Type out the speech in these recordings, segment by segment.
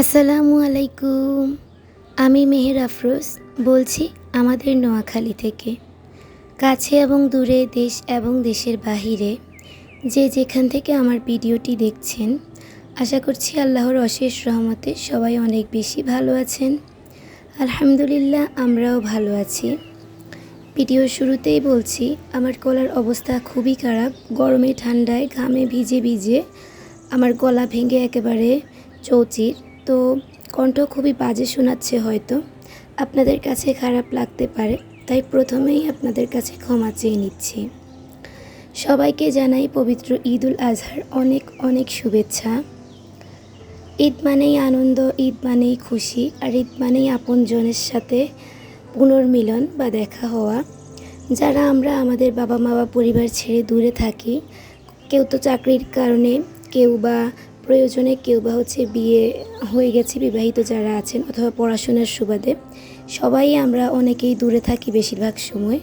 আসসালামু আলাইকুম। আমি মেহের আফরোজ বলছি আমাদের নোয়াখালী থেকে। কাছে এবং দূরে দেশ এবং দেশের বাহিরে যে যেখান থেকে আমার ভিডিওটি দেখছেন, আশা করছি আল্লাহর অশেষ রহমতে সবাই অনেক বেশি ভালো আছেন। আলহামদুলিল্লাহ, আমরাও ভালো আছি। ভিডিও শুরুতেই বলছি, আমার গলার অবস্থা খুবই খারাপ। গরমে ঠান্ডায় ঘামে ভিজে ভিজে আমার গলা ভেঙে একেবারে চৌচির। তো কণ্ঠ খুবই বাজে শোনাচ্ছে হয়তো। আপনাদের কাছে খারাপ লাগতে পারে, তাই প্রথমেই আপনাদের কাছে ক্ষমা চেয়ে নিচ্ছি। সবাইকে জানাই পবিত্র ঈদ উল আজহার অনেক অনেক শুভেচ্ছা। ঈদ মানেই আনন্দ, ঈদ মানেই খুশি, আর ঈদ মানেই আপনজনের সাথে পুনর্মিলন বা দেখা হওয়া। যারা আমরা আমাদের বাবা মা বা পরিবার ছেড়ে দূরে থাকি, কেউ তো চাকরির কারণে, কেউ বা প্রয়োজনে কেউ বা হচ্ছে বিয়ে হয়ে গেছে, বিবাহিত যারা আছেন অথবা পড়াশোনার সুবাদে, সবাই আমরা অনেকেই দূরে থাকি বেশিরভাগ সময়।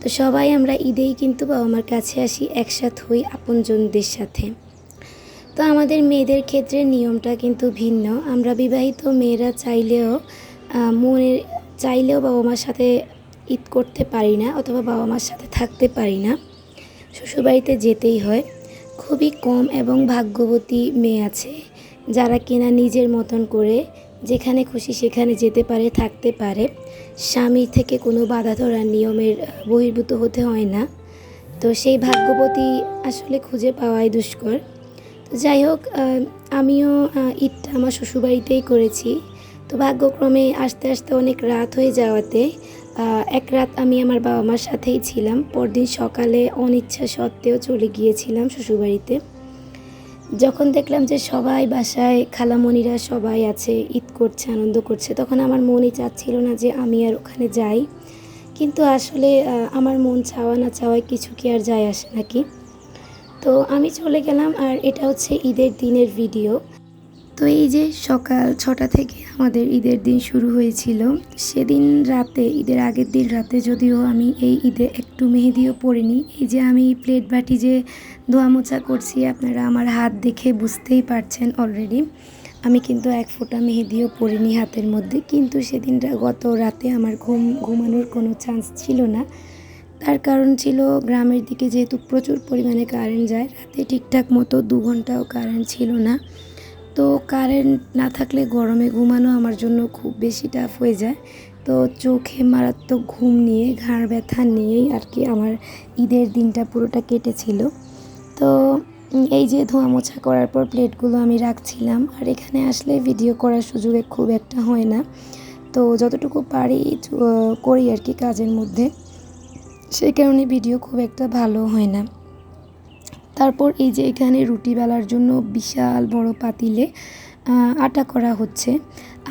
তো সবাই আমরা ঈদেই কিন্তু বাবা মার কাছে আসি, একসাথ হই আপনজনদের সাথে। তো আমাদের মেয়েদের ক্ষেত্রে নিয়মটা কিন্তু ভিন্ন। আমরা বিবাহিত মেয়েরা চাইলেও মনের, চাইলেও বাবা মার সাথে ঈদ করতে পারি না অথবা বাবা মার সাথে থাকতে পারি না। শ্বশুরবাড়িতে যেতেই হয়। খুবই কম এবং ভাগ্যবতী মেয়ে আছে, যারা কিনা নিজের মতন করে যেখানে খুশি সেখানে যেতে পারে, থাকতে পারে। স্বামী থেকে কোনো বাধা ধরার নিয়মের বহির্ভূত হতে হয় না। তো সেই ভাগ্যবতী আসলে খুঁজে পাওয়াই দুষ্কর। তো যাই হোক আমিও ঈদটা আমার শ্বশুরবাড়িতেই করেছি। তো ভাগ্যক্রমে আস্তে আস্তে অনেক রাত হয়ে যাওয়াতে এক রাত আমি আমার বাবা মার সাথেই ছিলাম। পরদিন সকালে অনিচ্ছা সত্ত্বেও চলে গিয়েছিলাম শ্বশুরবাড়িতে। যখন দেখলাম যে সবাই বাসায়, খালামণিরা সবাই আছে, ঈদ করছে, আনন্দ করছে, তখন আমার মনই চাচ্ছিল না যে আমি আর ওখানে যাই। কিন্তু আসলে আমার মন চাওয়া না চাওয়ায় কিছু কি আর যায় আসে নাকি? তো আমি চলে গেলাম আর এটা হচ্ছে ঈদের দিনের ভিডিও। তো এই যে সকাল ছটা থেকে আমাদের ঈদের দিন শুরু হয়েছিল, সেদিন রাতে, ঈদের আগের দিন রাতে যদিও আমি এই ঈদে একটু মেহেদিও পরিনি এই যে আমি প্লেট বাটি যে ধোয়া মোছা করছি, আপনারা আমার হাত দেখে বুঝতেই পারছেন অলরেডি আমি কিন্তু এক ফোঁটা মেহেদিও পরিনি হাতের মধ্যে, কিন্তু সেদিনটা গত রাতে আমার ঘুম, ঘুমানোর কোনো চান্স ছিল না। তার কারণ ছিল গ্রামের দিকে যেহেতু প্রচুর পরিমাণে কারেন্ট যায়, রাতে ঠিকঠাক মতো দু ঘন্টাও কারেন্ট ছিল না। তো কারেন্ট না থাকলে গরমে ঘুমানো আমার জন্য খুব বেশি টাফ হয়ে যায়। তো চোখে মারাত্মক ঘুম নিয়ে, ঘাড় ব্যথা নিয়েই আর কি আমার ঈদের দিনটা পুরোটা কেটেছিল। তো এই যে ধোয়া মোছা করার পর প্লেটগুলো আমি রাখছিলাম। আর এখানে আসলে ভিডিও করার সুযোগে খুব একটা হয় না। তো যতটুকু পারি করি আর কি কাজের মধ্যে। সেই কারণে ভিডিও খুব একটা ভালো হয় না। তারপর এই যে এখানে রুটি বেলার জন্য বিশাল বড় পাতিলে আটা করা হচ্ছে।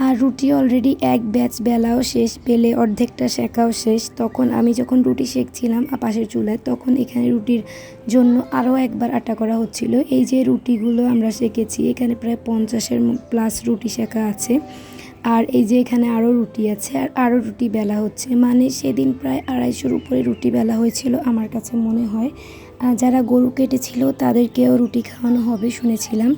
আর রুটি অলরেডি এক ব্যাচ বেলাও শেষ, বেলে অর্ধেকটা শেখাও শেষ। তখন আমি যখন রুটি শেখছিলাম পাশের চুলায়, তখন এখানে রুটির জন্য আরও একবার আটা করা হচ্ছিল। এই যে রুটিগুলো আমরা শেখেছি, এখানে প্রায় পঞ্চাশের প্লাস রুটি শেখা আছে। আর এই যে এখানে আরও রুটি আছে, আর আরও রুটি বেলা হচ্ছে। মানে সেদিন প্রায় আড়াইশোর উপরে রুটি বেলা হয়েছিল আমার কাছে মনে হয়। যারা গরু কেটেছিল তাদেরকেও রুটি খাওয়ানো হবে শুনেছিলাম।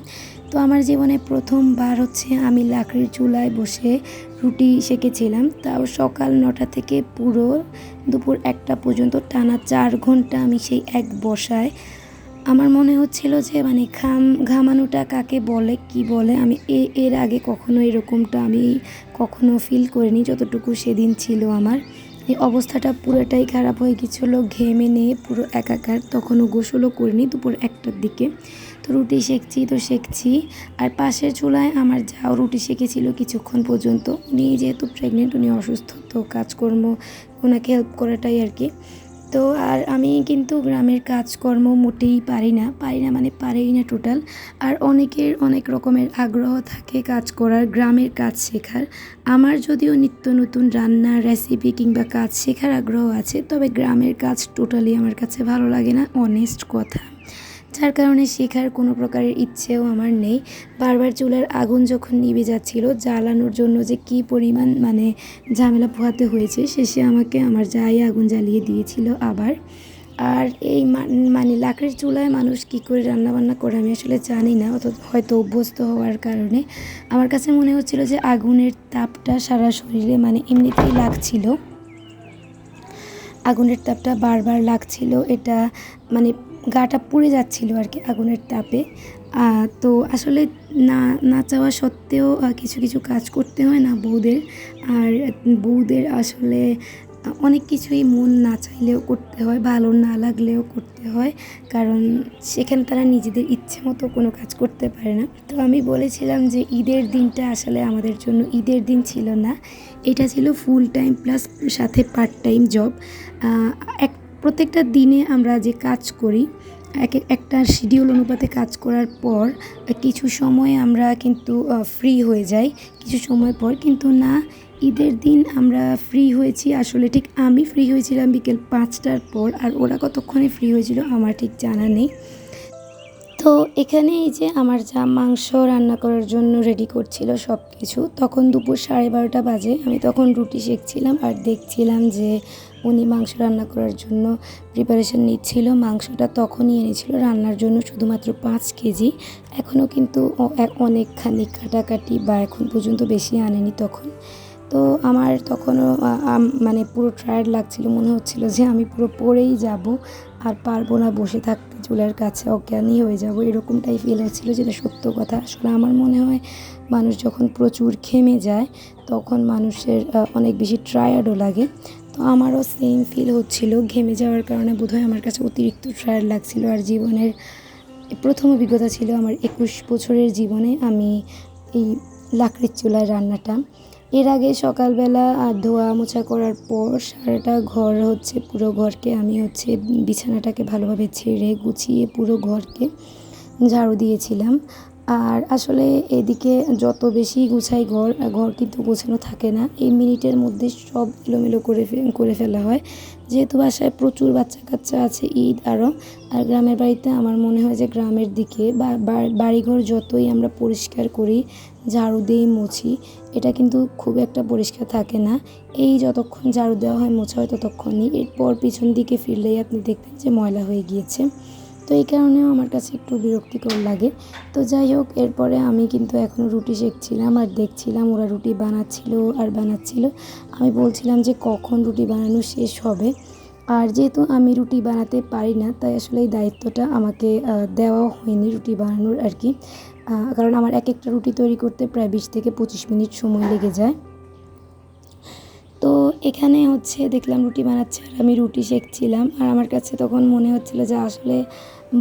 তো আমার জীবনে প্রথমবার হচ্ছে আমি লাকড়ির চুলায় বসে রুটি সেকেছিলাম। তাও সকাল নটা থেকে পুরো দুপুর একটা পর্যন্ত, টানা চার ঘণ্টা আমি সেই এক বসায়। আমার মনে হচ্ছিল যে মানে ঘাম ঘামানোটা কাকে বলে, কি বলে, আমি এ, এর আগে কখনো এরকমটা আমি কখনো ফিল করিনি, যতটুকু সেদিন ছিল আমার। এই অবস্থাটা পুরোটাই খারাপ হয়ে গেছিল ঘেমে নিয়ে পুরো একাকার। তখনও গোসলও করিনি দুপুর একটার দিকে। তো রুটি শেখছি, তো শেখছি। আর পাশের চুলায় আমার যাও রুটি শেখেছিল কিছুক্ষণ পর্যন্ত। উনি যেহেতু প্রেগনেন্ট উনি অসুস্থ, তো কাজকর্ম, ওনাকে হেল্প করাটাই আর কি। তো আর আমি কিন্তু গ্রামের কাজকর্ম মোটেই পারি না। পারি না মানে পারেই না টোটাল আর অনেকের অনেক রকমের আগ্রহ থাকে কাজ করার, গ্রামের কাজ শেখার। আমার যদিও নিত্য নতুন রান্না রেসিপি কিংবা কাজ শেখার আগ্রহ আছে, তবে গ্রামের কাজ টোটালি আমার কাছে ভালো লাগে না অনেস্ট কথা। যার কারণে শেখার কোনো প্রকারের ইচ্ছেও আমার নেই। বারবার চুলার আগুন যখন নিভে যাচ্ছিল, জ্বালানোর জন্য যে কি পরিমাণ মানে ঝামেলা পোহাতে হয়েছে, শেষে আমাকে আমার যাই আগুন জ্বালিয়ে দিয়েছিল আবার। আর এই মানে লাকড়ির চুলায় মানুষ কী করে রান্না বান্না করে আমি আসলে জানি না অত হয়তো অভ্যস্ত হওয়ার কারণে। আমার কাছে মনে হচ্ছিল যে আগুনের তাপটা সারা শরীরে মানে এমনিতেই লাগছিল। আগুনের তাপটা বারবার লাগছিল, এটা মানে গাটা পুড়ে যাচ্ছিল আর কি আগুনের তাপে। তো আসলে না না চাওয়া সত্ত্বেও কিছু কিছু কাজ করতে হয় না বউদের। আর বউদের আসলে অনেক কিছুই মন না চাইলেও করতে হয়, ভালো না লাগলেও করতে হয়। কারণ সেখানে তারা নিজেদের ইচ্ছে মতো কোনো কাজ করতে পারে না। তো আমি বলেছিলাম যে ঈদের দিনটা আসলে আমাদের জন্য ঈদের দিন ছিল না। এটা ছিল ফুল টাইম প্লাস সাথে পার্ট টাইম জব এক প্রত্যেকটা দিনে আমরা যে কাজ করি, এক এক- একটা শিডিউল অনুপাতে কাজ করার পর, কিছু সময় আমরা কিন্তু ফ্রি হয়ে যাই, কিছু সময় পর, কিন্তু না, ঈদের দিন আমরা ফ্রি হয়েছি, আসলে ঠিক আমি ফ্রি হয়েছিলাম বিকেল পাঁচটার পর, আর ওরা কতক্ষণে ফ্রি হয়েছিল আমার ঠিক জানা নেই। তো এখানে এই যে আমার যা মাংস রান্না করার জন্য রেডি করছিল সব কিছু তখন দুপুর সাড়ে বারোটা বাজে, আমি তখন রুটি সেঁকছিলাম আর দেখছিলাম যে উনি মাংস রান্না করার জন্য প্রিপারেশন নিচ্ছিল। মাংসটা তখনই এনেছিল, রান্নার জন্য শুধুমাত্র পাঁচ কেজি। এখনও কিন্তু অনেকখানি কাটাকাটি বা এখন পর্যন্ত বেশি আনেনি তখন। তো আমার তখনও মানে পুরো টায়ার্ড লাগছিল। মনে হচ্ছিল যে আমি পুরো পড়েই যাব, আর পারব না বসে থাকতে। চুলের কাছে অজ্ঞানই হয়ে যাব। এরকমটাই ফিল হচ্ছিল যেটা সত্য কথা। আসলে আমার মনে হয় মানুষ যখন প্রচুর খেমে যায়, তখন মানুষের অনেক বেশি টায়ার্ডও লাগে। তো আমারও সেম ফিল হচ্ছিল। ঘেমে যাওয়ার কারণে বোধহয় আমার কাছে অতিরিক্ত টায়ার্ড লাগছিল আর জীবনের প্রথম অভিজ্ঞতা ছিল আমার একুশ বছরের জীবনে আমি এই লাকড়ির চুলায় রান্নাটা। এর আগে সকালবেলা ধোয়া মোছা করার পর সারাটা ঘর হচ্ছে পুরো ঘরকে, আমি হচ্ছে বিছানাটাকে ভালোভাবে ছেড়ে গুছিয়ে পুরো ঘরকে ঝাড়ু দিয়েছিলাম। আর আসলে এদিকে যত বেশি গুছাই ঘর ঘর কিন্তু গোছানো থাকে না, এই মিনিটের মধ্যে সব এলোমেলো করে করে ফেলা হয়। যেহেতু বাসায় প্রচুর বাচ্চা কাচ্চা আছে, ঈদ আরও আর গ্রামের বাড়িতে আমার মনে হয় যে গ্রামের দিকে বা বাড়িঘর যতই আমরা পরিষ্কার করি, ঝাড়ু দিয়েই মুছি, এটা কিন্তু খুব একটা পরিষ্কার থাকে না। এই যতক্ষণ ঝাড়ু দেওয়া হয়, মোছা হয়, ততক্ষণই। এরপর পিছন দিকে ফিরলেই আপনি দেখবেন যে ময়লা হয়ে গিয়েছে। তো এই কারণেও আমার কাছে একটু বিরক্তিকর লাগে। তো যাই হোক, এরপরে আমি কিন্তু এখনও রুটি শেখছিলাম আর দেখছিলাম ওরা রুটি বানাচ্ছিল আর বানাচ্ছিল। আমি বলছিলাম যে কখন রুটি বানানো শেষ হবে। আর যেহেতু আমি রুটি বানাতে পারি না, তাই আসলে এই দায়িত্বটা আমাকে দেওয়া হয়নি রুটি বানানোর আর কি। কারণ আমার এক একটা রুটি তৈরি করতে প্রায় বিশ থেকে পঁচিশ মিনিট সময় লেগে যায়। তো এখানে হচ্ছে দেখলাম রুটি বানাচ্ছে আর আমি রুটি সেঁকছিলাম আর আমার কাছে তখন মনে হচ্ছিল যে আসলে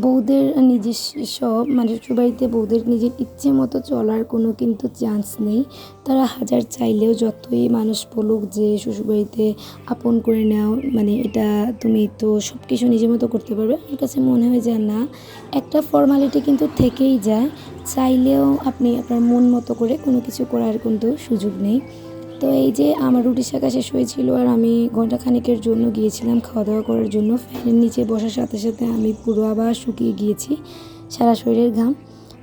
বউদের নিজস্ব মানে শ্বশুরবাড়িতে বউদের নিজের ইচ্ছে মতো চলার কোনো কিন্তু চান্স নেই। তারা হাজার চাইলেও যতই মানুষ বলুক যে, শ্বশুরবাড়িতে আপন করে নাও মানে এটা তুমি তো সব কিছু নিজের মতো করতে পারবে। আমার কাছে মনে হয় যে না, একটা ফর্মালিটি কিন্তু থেকেই যায়। চাইলেও আপনি আপনার মন মতো করে কোনো কিছু করার কিন্তু সুযোগ নেই। তো এই যে আমার রুটি শাখা শেষ হয়েছিল আর আমি ঘণ্টা খানিকের জন্য গিয়েছিলাম খাওয়া দাওয়া করার জন্য। ফ্যানের নিচে বসার সাথে সাথে আমি পুরো আবার শুকিয়ে গিয়েছি, সারা শরীরের ঘাম।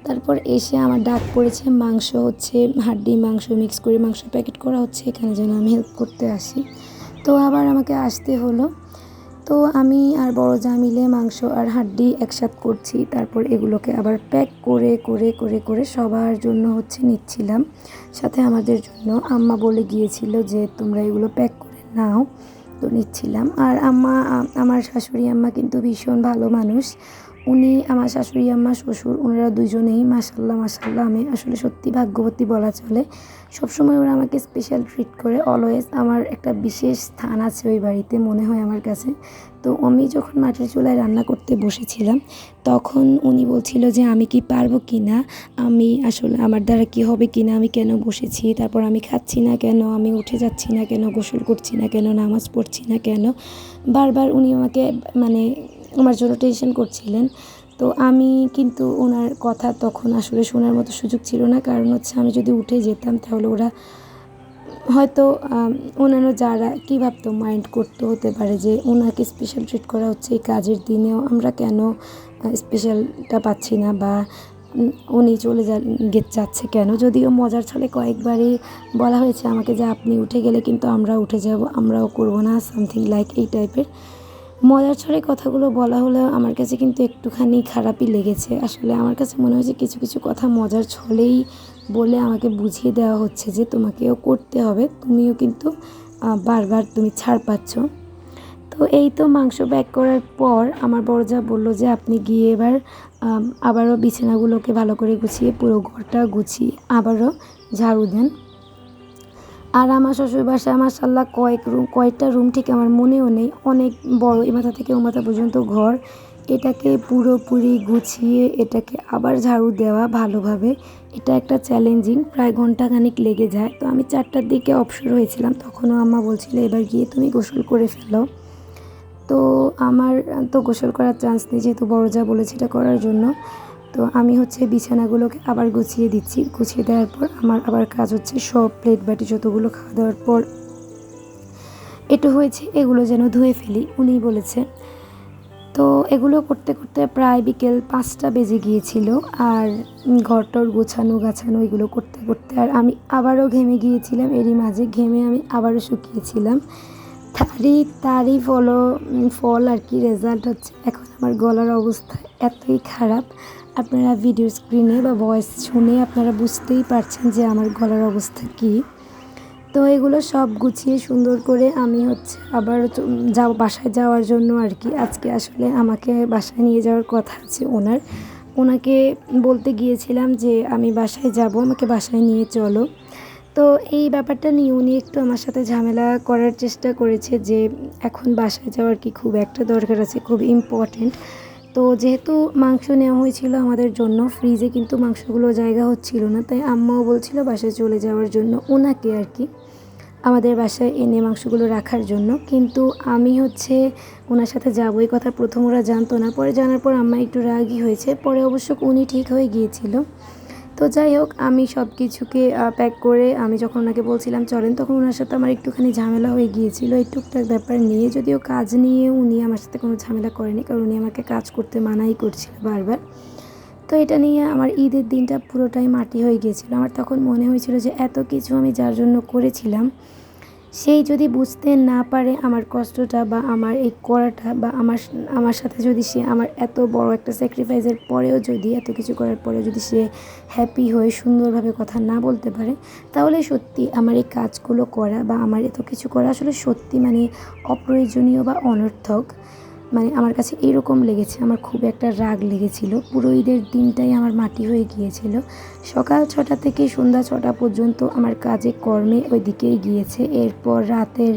তারপর এসে আমার ডাক পড়েছে, মাংস হচ্ছে, হাড্ডি মাংস মিক্স করে মাংস প্যাকেট করা হচ্ছে, এখানে যেন আমি হেল্প করতে আসি। তো আবার আমাকে আসতে হলো। তো আমি আর বড় যা মিলে মাংস আর হাড্ডি একসাথ করছি, তারপর এগুলোকে আবার প্যাক করে করে করে করে সবার জন্য হচ্ছে নিচ্ছিলাম। সাথে আমাদের জন্য আম্মা বলে গিয়েছিল যে, তোমরা এগুলো প্যাক করে নাও। তো নিচ্ছিলাম। আর আম্মা আমার শাশুড়ি আম্মা কিন্তু ভীষণ ভালো মানুষ। উনি আমার শাশুড়ি, আম্মা, শ্বশুর ওনারা দুজনেই মাসাল্লাহ মাসাল্লাহ আমি আসলে সত্যি ভাগ্যবতী বলা চলে। সবসময় ওরা আমাকে স্পেশাল ট্রিট করে। অলওয়েজ আমার একটা বিশেষ স্থান আছে ওই বাড়িতে, মনে হয় আমার কাছে। তো আমি যখন মাটির চুলায় রান্না করতে বসেছিলাম, তখন উনি বলছিল যে, আমি কি পারব কি না আমি আসলে আমার দ্বারা কি হবে কি না আমি কেন বসেছি? তারপর আমি খাচ্ছি না কেন? আমি উঠে যাচ্ছি না কেন? গোসল করছি না কেন? নামাজ পড়ছি না কেন? বারবার উনি আমাকে মানে আমার জন্য টেনশন করছিলেন। তো আমি কিন্তু ওনার কথা তখন আসলে শোনার মতো সুযোগ ছিল না। কারণ হচ্ছে আমি যদি উঠে যেতাম তাহলে ওরা হয়তো অন্যান্য যারা কী ভাবতো মাইন্ড করতে হতে পারে যে ওনাকে স্পেশাল ট্রিট করা হচ্ছে এই কাজের দিনেও। আমরা কেন স্পেশালটা পাচ্ছি না বা উনি চলে যা যাচ্ছে কেন? যদিও মজার ছলে কয়েকবারই বলা হয়েছে আমাকে যে আপনি উঠে গেলে কিন্তু আমরা উঠে যাব, আমরাও করব না সামথিং লাইক এই টাইপের মজার ছড়ে কথাগুলো বলা হলেও আমার কাছে কিন্তু একটুখানি খারাপই লেগেছে। আসলে আমার কাছে মনে হয়েছে কিছু কিছু কথা মজার ছলেই বলে আমাকে বুঝিয়ে দেওয়া হচ্ছে যে তোমাকেও করতে হবে। তুমিও কিন্তু বারবার তুমি ছাড় পাচ্ছ। তো এই তো মাংস ব্যাক করার পর আমার বড়জা বলল যে আপনি গিয়ে এবার আবারও বিছানাগুলোকে ভালো করে গুছিয়ে পুরো ঘরটা গুছিয়ে আবারও ঝাড়ু দেন। আর আমার শ্বশুর বাসায় মাসাল্লাহ কয়েক রুম, কয়েকটা রুম ঠিক আমার মনেও নেই। অনেক বড় এ মাথা থেকে ও মাথা পর্যন্ত ঘর। এটাকে পুরোপুরি গুছিয়ে, এটাকে আবার ঝাড়ু দেওয়া ভালোভাবে। এটা একটা চ্যালেঞ্জিং প্রায় ঘন্টাখানিক লেগে যায়। তো আমি চারটার দিকে অবসর হয়েছিলাম, তখনও আম্মা বলছিল, এবার গিয়ে তুমি গোসল করে ফেলো। তো আমার, তো গোসল করার চান্স নেই, যেহেতু বড় যা বলেছে এটা করার জন্য। তো আমি হচ্ছে বিছানাগুলোকে আবার গুছিয়ে দিচ্ছি। গুছিয়ে দেওয়ার পর আমার আবার কাজ হচ্ছে সব প্লেট বাটি যতগুলো খাওয়া দাওয়ার পর। একটু হয়েছে, এগুলো যেন ধুয়ে ফেলি, উনি বলেছে তো এগুলো করতে করতে প্রায় বিকেল পাঁচটা বেজে গিয়েছিল আর ঘরটর গোছানো গাছানো এগুলো করতে করতে আর আমি আবারও ঘেমে গিয়েছিলাম। এরই মাঝে ঘেমে আমি আবারও শুকিয়েছিলাম। তারই তারই ফলো ফল আর কি রেজাল্ট হচ্ছে। এখন আমার গলার অবস্থা এতই খারাপ, আপনারা ভিডিও স্ক্রিনে বা ভয়েস শুনে আপনারা বুঝতেই পারছেন যে আমার গলার অবস্থা কী। তো এগুলো সব গুছিয়ে সুন্দর করে আমি হচ্ছে আবার যাও, বাসায় যাওয়ার জন্য আর কি। আজকে আসলে আমাকে বাসায় নিয়ে যাওয়ার কথা আছে ওনার। ওনাকে বলতে গিয়েছিলাম যে আমি বাসায় যাব, আমাকে বাসায় নিয়ে চলো। তো এই ব্যাপারটা নিয়ে উনি একটু আমার সাথে ঝামেলা করার চেষ্টা করেছে যে এখন বাসায় যাওয়ার কি খুব একটা দরকার আছে, খুব ইম্পর্টেন্ট তো যেহেতু মাংস নেওয়া হয়েছিল আমাদের জন্য ফ্রিজে কিন্তু মাংসগুলো জায়গা হচ্ছিল না, তাই আম্মাও বলছিল বাসায় চলে যাওয়ার জন্য ওনাকে আর কি আমাদের বাসায় এনে মাংসগুলো রাখার জন্য। কিন্তু আমি হচ্ছে ওনার সাথে যাব, এই কথা প্রথম ওরা জানতো না। পরে জানার পর আম্মা একটু রাগই হয়েছে, পরে অবশ্য উনি ঠিক হয়ে গিয়েছিল। তো যাই হোক, আমি সব কিছুকে প্যাক করে আমি যখন ওনাকে বলছিলাম, চলেন, তখন ওনার সাথে আমার একটুখানি ঝামেলা হয়ে গিয়েছিল। এই টুকটাক ব্যাপার নিয়ে যদিও কাজ নিয়ে উনি আমার সাথে কোনো ঝামেলা করেনি, কারণ উনি আমাকে কাজ করতে মানাই করছিল বারবার। তো এটা নিয়ে আমার ঈদের দিনটা পুরোটাই মাটি হয়ে গিয়েছিল। আমার তখন মনে হয়েছিল যে এত কিছু আমি যার জন্য করেছিলাম সেই যদি বুঝতে না পারে আমার কষ্টটা বা আমার এই করাটা বা আমার আমার সাথে যদি সে আমার এত বড় একটা স্যাক্রিফাইসের পরেও যদি এত কিছু করার পরেও যদি সে হ্যাপি হয়ে সুন্দরভাবে কথা না বলতে পারে, তাহলে সত্যি আমার এই কাজগুলো করা বা আমার এত কিছু করা আসলে সত্যি মানে অপ্রয়োজনীয় বা অনর্থক। মানে আমার কাছে এরকম লেগেছে, আমার খুব একটা রাগ লেগেছিল। পুরো ঈদের দিনটাই আমার মাটি হয়ে গিয়েছিল। সকাল ছটা থেকে সন্ধ্যা ছটা পর্যন্ত আমার কাজে কর্মে ওই দিকেই গিয়েছে। এরপর রাতের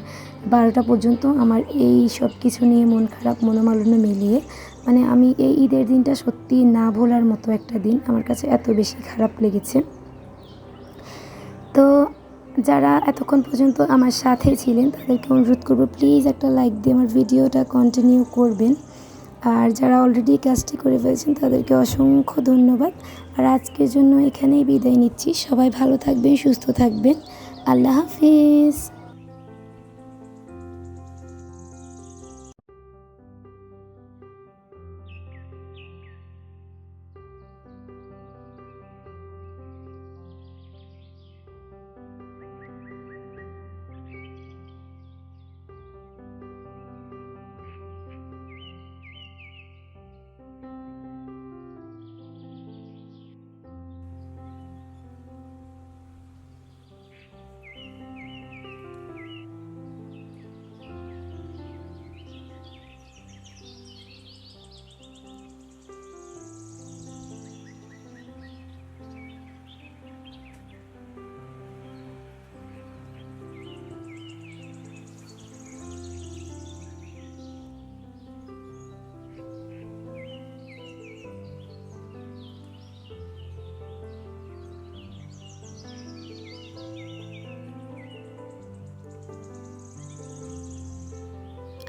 বারোটা পর্যন্ত আমার এই সব কিছু নিয়ে মন খারাপ, মনোমালিন্য মিলিয়ে মানে আমি এই ঈদের দিনটা সত্যি না ভোলার মতো একটা দিন আমার কাছে এত বেশি খারাপ লেগেছে। তো যারা এতক্ষণ পর্যন্ত আমার সাথে ছিলেন, তাদেরকে অনুরোধ করব প্লিজ একটা লাইক দিয়ে আমার ভিডিওটা কন্টিনিউ করবেন। আর যারা অলরেডি কাজটি করে ফেলেছেন, তাদেরকে অসংখ্য ধন্যবাদ। আর আজকের জন্য এখানেই বিদায় নিচ্ছি। সবাই ভালো থাকবেন, সুস্থ থাকবেন। আল্লাহ হাফিজ।